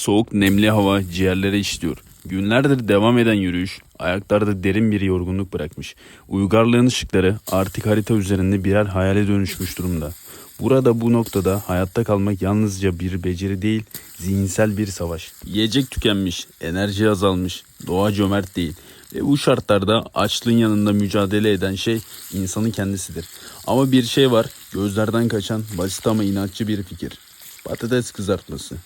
Soğuk nemli hava ciğerlere işliyor. Günlerdir devam eden yürüyüş ayaklarda derin bir yorgunluk bırakmış. Uygarlığın ışıkları artık harita üzerinde birer hayale dönüşmüş durumda. Burada bu noktada hayatta kalmak yalnızca bir beceri değil, zihinsel bir savaş. Yiyecek tükenmiş, enerji azalmış, doğa cömert değil. Ve bu şartlarda açlığın yanında mücadele eden şey insanın kendisidir. Ama bir şey var, gözlerden kaçan basit ama inatçı bir fikir. Patates kızartması.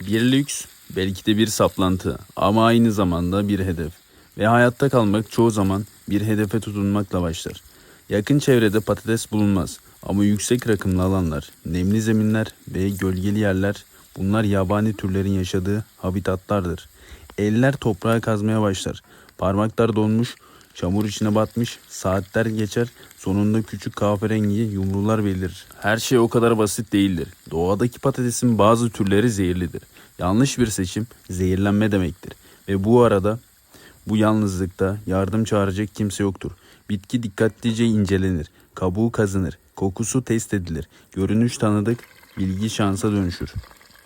Bir lüks, belki de bir saplantı ama aynı zamanda bir hedef. Ve hayatta kalmak çoğu zaman bir hedefe tutunmakla başlar. Yakın çevrede patates bulunmaz ama yüksek rakımlı alanlar, nemli zeminler ve gölgeli yerler bunlar yabani türlerin yaşadığı habitatlardır. Eller toprağa kazmaya başlar. Parmaklar donmuş, çamur içine batmış, saatler geçer, sonunda küçük kahverengi yumrular belirir. Her şey o kadar basit değildir. Doğadaki patatesin bazı türleri zehirlidir. Yanlış bir seçim zehirlenme demektir. Ve bu arada bu yalnızlıkta yardım çağıracak kimse yoktur. Bitki dikkatlice incelenir, kabuğu kazınır, kokusu test edilir, görünüş tanıdık, bilgi şansa dönüşür.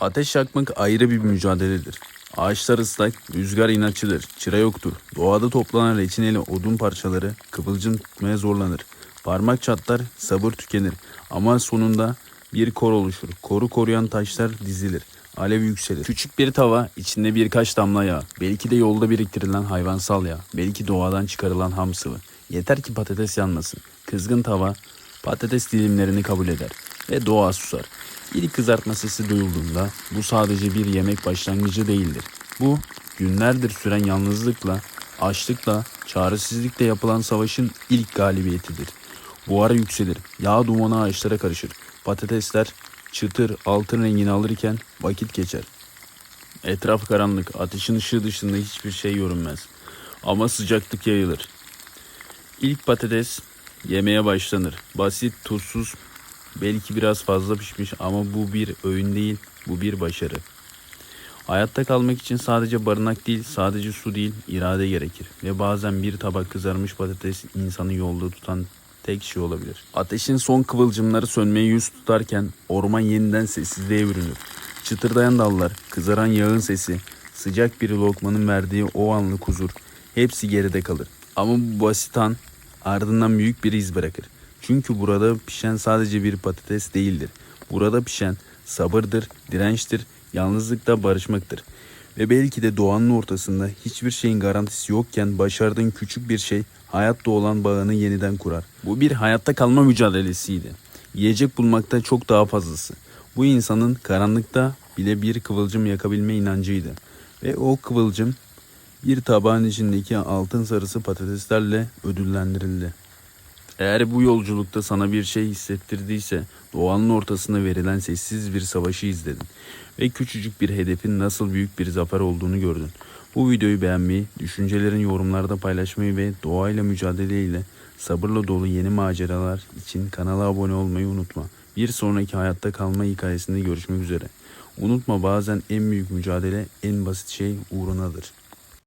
Ateş yakmak ayrı bir mücadeledir. Ağaçlar ıslak, rüzgar inatçıdır, çıra yoktur. Doğada toplanan reçineli odun parçaları kıvılcım tutmaya zorlanır. Parmak çatlar, sabır tükenir. Ama sonunda bir kor oluşur. Koru koruyan taşlar dizilir. Alev yükselir. Küçük bir tava, içinde birkaç damla yağ. Belki de yolda biriktirilen hayvansal yağ. Belki doğadan çıkarılan ham sıvı. Yeter ki patates yanmasın. Kızgın tava patates dilimlerini kabul eder ve doğa susar. İlk kızartma sesi duyulduğunda bu sadece bir yemek başlangıcı değildir. Bu günlerdir süren yalnızlıkla, açlıkla, çaresizlikle yapılan savaşın ilk galibiyetidir. Buhar yükselir, yağ dumanı ağaçlara karışır. Patatesler çıtır altın rengini alırken vakit geçer. Etraf karanlık, ateşin ışığı dışında hiçbir şey görünmez. Ama sıcaklık yayılır. İlk patates yemeye başlanır. Basit, tuzsuz, belki biraz fazla pişmiş ama bu bir öğün değil, bu bir başarı. Hayatta kalmak için sadece barınak değil, sadece su değil, irade gerekir. Ve bazen bir tabak kızarmış patates insanı yolda tutan tek şey olabilir. Ateşin son kıvılcımları sönmeye yüz tutarken orman yeniden sessizliğe bürünür. Çıtırdayan dallar, kızaran yağın sesi, sıcak bir lokmanın verdiği o anlık huzur hepsi geride kalır. Ama bu basit an ardından büyük bir iz bırakır. Çünkü burada pişen sadece bir patates değildir. Burada pişen sabırdır, dirençtir, yalnızlıkla barışmaktır. Ve belki de doğanın ortasında hiçbir şeyin garantisi yokken başardığın küçük bir şey hayatta olan bağını yeniden kurar. Bu bir hayatta kalma mücadelesiydi. Yiyecek bulmakta çok daha fazlası. Bu insanın karanlıkta bile bir kıvılcım yakabilme inancıydı. Ve o kıvılcım bir tabağın içindeki altın sarısı patateslerle ödüllendirildi. Eğer bu yolculukta sana bir şey hissettirdiyse doğanın ortasında verilen sessiz bir savaşı izledin ve küçücük bir hedefin nasıl büyük bir zafer olduğunu gördün. Bu videoyu beğenmeyi, düşüncelerin yorumlarda paylaşmayı ve doğayla mücadeleyle sabırla dolu yeni maceralar için kanala abone olmayı unutma. Bir sonraki hayatta kalma hikayesinde görüşmek üzere. Unutma bazen en büyük mücadele en basit şey uğrunadır.